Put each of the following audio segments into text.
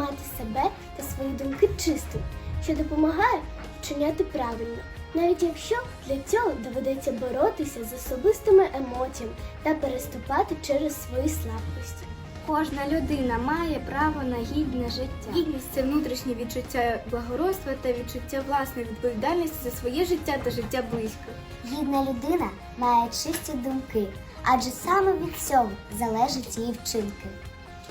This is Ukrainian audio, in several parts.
Мати себе та свої думки чистими, що допомагає вчиняти правильно, навіть якщо для цього доведеться боротися з особистими емоціями та переступати через свої слабкості. Кожна людина має право на гідне життя. Гідність це внутрішнє відчуття благородства та відчуття власної відповідальності за своє життя та життя близьких. Гідна людина має чисті думки, адже саме від цього залежать її вчинки.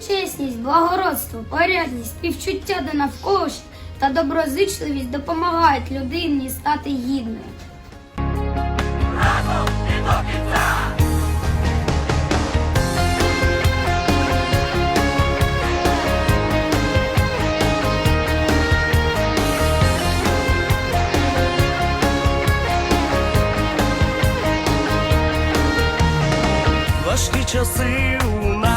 Чесність, благородство, порядність, співчуття до навколишніх та доброзичливість допомагають людині стати гідною. Важкі часи у